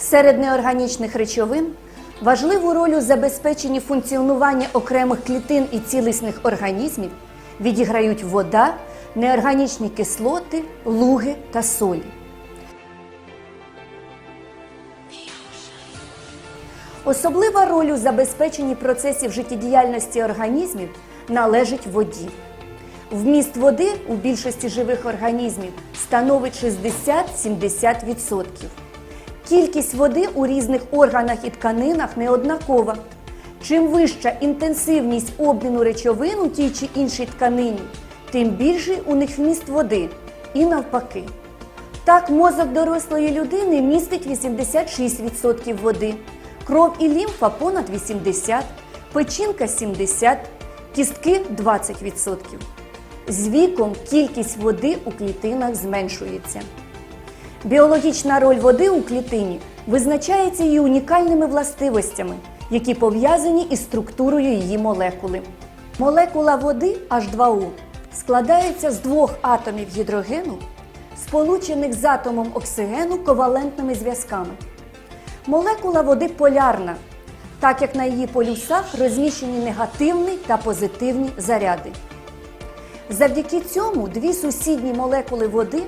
Серед неорганічних речовин важливу роль у забезпеченні функціонування окремих клітин і цілісних організмів відіграють вода, неорганічні кислоти, луги та солі. Особлива роль у забезпеченні процесів життєдіяльності організмів належить воді. Вміст води у більшості живих організмів становить 60-70%. Кількість води у різних органах і тканинах неоднакова. Чим вища інтенсивність обміну речовин у тій чи іншій тканині, тим більший у них вміст води і навпаки. Так, мозок дорослої людини містить 86% води, кров і лімфа понад 80%, печінка 70%, кістки 20%. З віком кількість води у клітинах зменшується. Біологічна роль води у клітині визначається її унікальними властивостями, які пов'язані із структурою її молекули. Молекула води H2O складається з двох атомів гідрогену, сполучених з атомом оксигену ковалентними зв'язками. Молекула води полярна, так як на її полюсах розміщені негативні та позитивні заряди. Завдяки цьому дві сусідні молекули води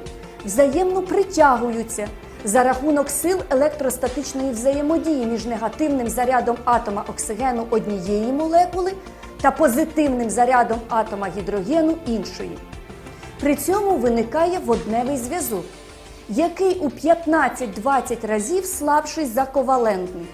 взаємно притягуються за рахунок сил електростатичної взаємодії між негативним зарядом атома оксигену однієї молекули та позитивним зарядом атома гідрогену іншої. При цьому виникає водневий зв'язок, який у 15-20 разів слабший за ковалентний.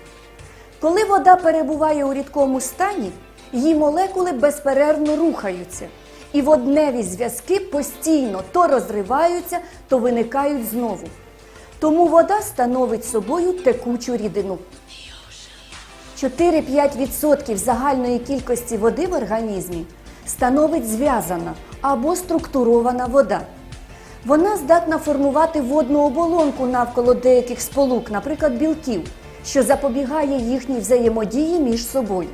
Коли вода перебуває у рідкому стані, її молекули безперервно рухаються, і водневі зв'язки постійно то розриваються, то виникають знову. Тому вода становить собою текучу рідину. 4-5% загальної кількості води в організмі становить зв'язана або структурована вода. Вона здатна формувати водну оболонку навколо деяких сполук, наприклад, білків, що запобігає їхній взаємодії між собою.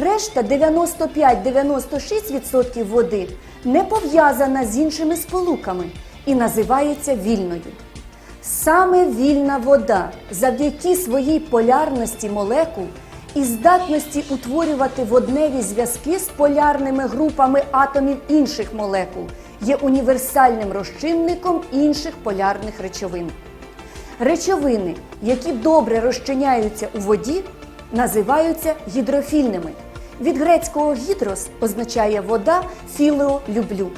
Решта 95-96% води не пов'язана з іншими сполуками і називається вільною. Саме вільна вода завдяки своїй полярності молекул і здатності утворювати водневі зв'язки з полярними групами атомів інших молекул є універсальним розчинником інших полярних речовин. Речовини, які добре розчиняються у воді, називаються гідрофільними. Від грецького гідрос означає вода, філео люблю.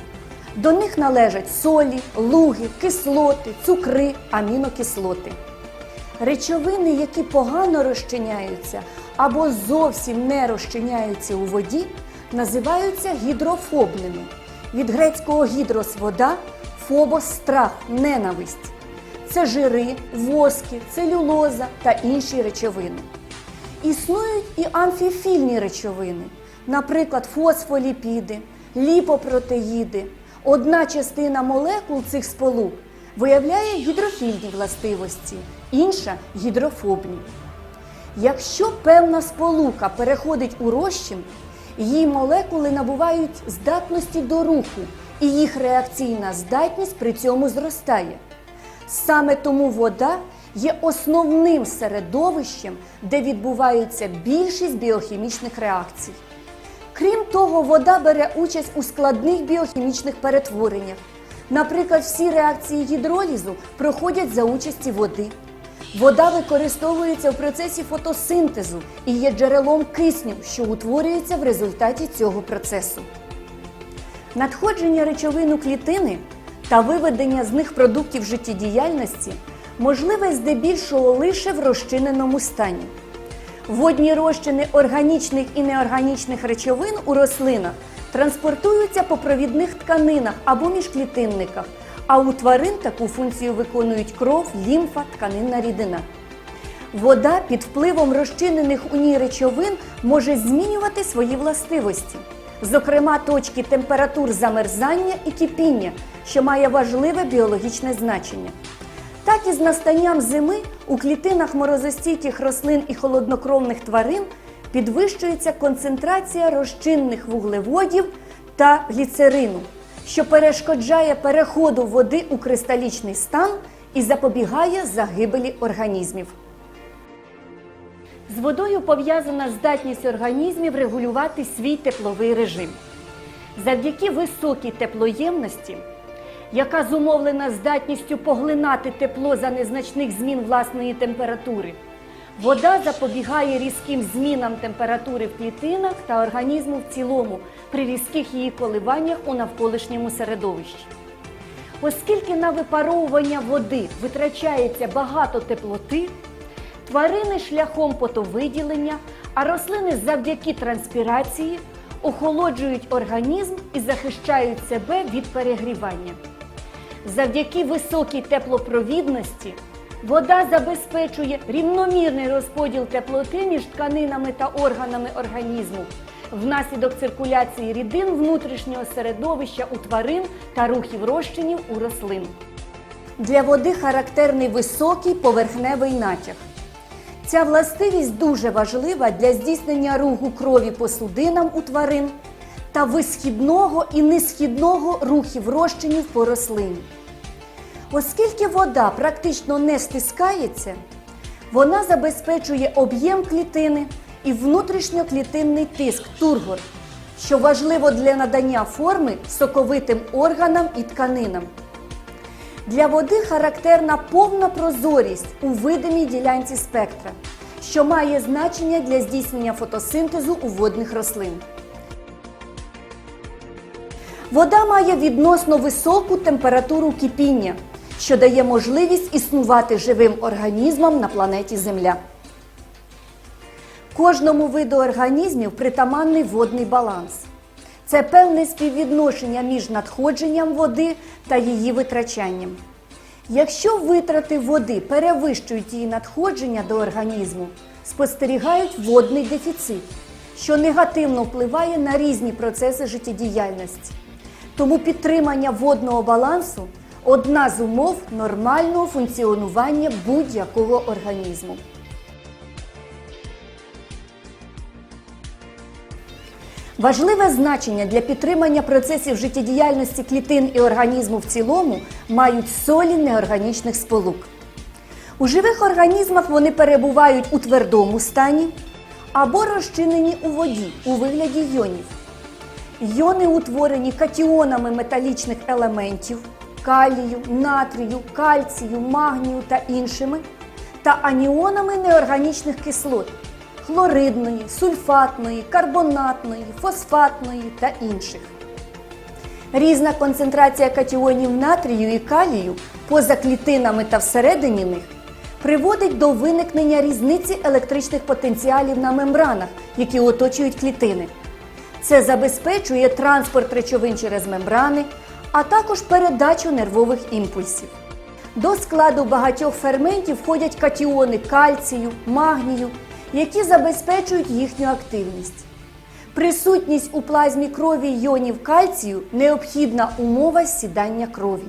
До них належать солі, луги, кислоти, цукри, амінокислоти. Речовини, які погано розчиняються або зовсім не розчиняються у воді, називаються гідрофобними. Від грецького гідрос вода, фобос страх, ненависть. Це жири, воски, целюлоза та інші речовини. Існують і амфіфільні речовини, наприклад, фосфоліпіди, ліпопротеїди. Одна частина молекул цих сполук виявляє гідрофільні властивості, інша гідрофобні. Якщо певна сполука переходить у розчин, її молекули набувають здатності до руху, і їх реакційна здатність при цьому зростає. Саме тому вода є основним середовищем, де відбувається більшість біохімічних реакцій. Крім того, вода бере участь у складних біохімічних перетвореннях. Наприклад, всі реакції гідролізу проходять за участі води. Вода використовується в процесі фотосинтезу і є джерелом кисню, що утворюється в результаті цього процесу. Надходження речовин у клітини та виведення з них продуктів життєдіяльності можливе здебільшого лише в розчиненому стані. Водні розчини органічних і неорганічних речовин у рослинах транспортуються по провідних тканинах або міжклітинниках, а у тварин таку функцію виконують кров, лімфа, тканинна рідина. Вода під впливом розчинених у ній речовин може змінювати свої властивості, зокрема точки температур замерзання і кипіння, що має важливе біологічне значення. Так і з настанням зими у клітинах морозостійких рослин і холоднокровних тварин підвищується концентрація розчинних вуглеводів та гліцерину, що перешкоджає переходу води у кристалічний стан і запобігає загибелі організмів. З водою пов'язана здатність організмів регулювати свій тепловий режим. Завдяки високій теплоємності, яка зумовлена здатністю поглинати тепло за незначних змін власної температури, вода запобігає різким змінам температури в клітинах та організму в цілому при різких її коливаннях у навколишньому середовищі. Оскільки на випаровування води витрачається багато теплоти, тварини шляхом потовиділення, а рослини завдяки транспірації охолоджують організм і захищають себе від перегрівання. Завдяки високій теплопровідності вода забезпечує рівномірний розподіл теплоти між тканинами та органами організму внаслідок циркуляції рідин внутрішнього середовища у тварин та рухів розчинів у рослин. Для води характерний високий поверхневий натяг. Ця властивість дуже важлива для здійснення руху крові по судинам у тварин та висхідного і несхідного рухів розчинів по рослині. Оскільки вода практично не стискається, вона забезпечує об'єм клітини і внутрішньоклітинний тиск тургор, що важливо для надання форми соковитим органам і тканинам. Для води характерна повна прозорість у видимій ділянці спектра, що має значення для здійснення фотосинтезу у водних рослин. Вода має відносно високу температуру кипіння, що дає можливість існувати живим організмам на планеті Земля. Кожному виду організмів притаманний водний баланс. Це певне співвідношення між надходженням води та її витрачанням. Якщо витрати води перевищують її надходження до організму, спостерігають водний дефіцит, що негативно впливає на різні процеси життєдіяльності. Тому підтримання водного балансу одна з умов нормального функціонування будь-якого організму. Важливе значення для підтримання процесів життєдіяльності клітин і організму в цілому мають солі неорганічних сполук. У живих організмах вони перебувають у твердому стані або розчинені у воді у вигляді йонів. Йони утворені катіонами металічних елементів калію, натрію, кальцію, магнію та іншими, та аніонами неорганічних кислот хлоридної, сульфатної, карбонатної, фосфатної та інших. Різна концентрація катіонів натрію і калію поза клітинами та всередині них приводить до виникнення різниці електричних потенціалів на мембранах, які оточують клітини. Це забезпечує транспорт речовин через мембрани, а також передачу нервових імпульсів. До складу багатьох ферментів входять катіони кальцію, магнію, які забезпечують їхню активність. Присутність у плазмі крові йонів кальцію необхідна умова сідання крові.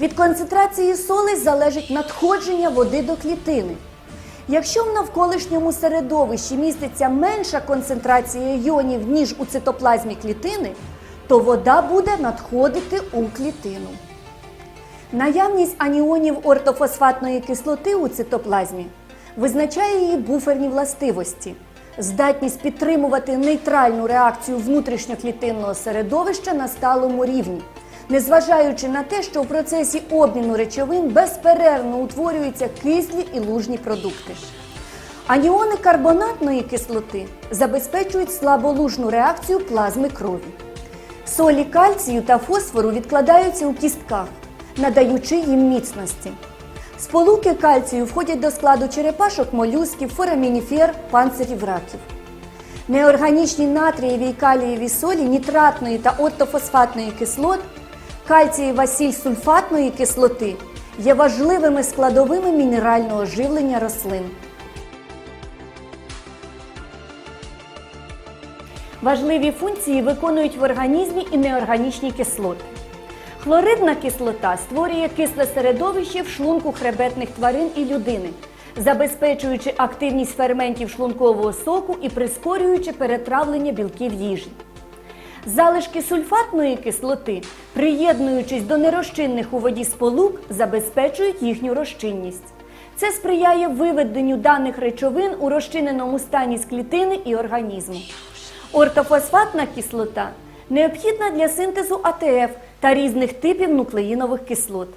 Від концентрації солей залежить надходження води до клітини. Якщо в навколишньому середовищі міститься менша концентрація йонів, ніж у цитоплазмі клітини, то вода буде надходити у клітину. Наявність аніонів ортофосфатної кислоти у цитоплазмі визначає її буферні властивості, здатність підтримувати нейтральну реакцію внутрішньоклітинного середовища на сталому рівні, незважаючи на те, що в процесі обміну речовин безперервно утворюються кислі і лужні продукти. Аніони карбонатної кислоти забезпечують слаболужну реакцію плазми крові. Солі кальцію та фосфору відкладаються у кістках, надаючи їм міцності. Сполуки кальцію входять до складу черепашок, молюсків, форамініфер, панцирів раків. Неорганічні натрієві і калієві солі нітратної та ортофосфатної кислот, кальцієва сіль сульфатної кислоти є важливими складовими мінерального живлення рослин. Важливі функції виконують в організмі і неорганічні кислоти. Хлоридна кислота створює кисле середовище в шлунку хребетних тварин і людини, забезпечуючи активність ферментів шлункового соку і прискорюючи перетравлення білків їжі. Залишки сульфатної кислоти, приєднуючись до нерозчинних у воді сполук, забезпечують їхню розчинність. Це сприяє виведенню даних речовин у розчиненому стані з клітини і організму. Ортофосфатна кислота необхідна для синтезу АТФ та різних типів нуклеїнових кислот.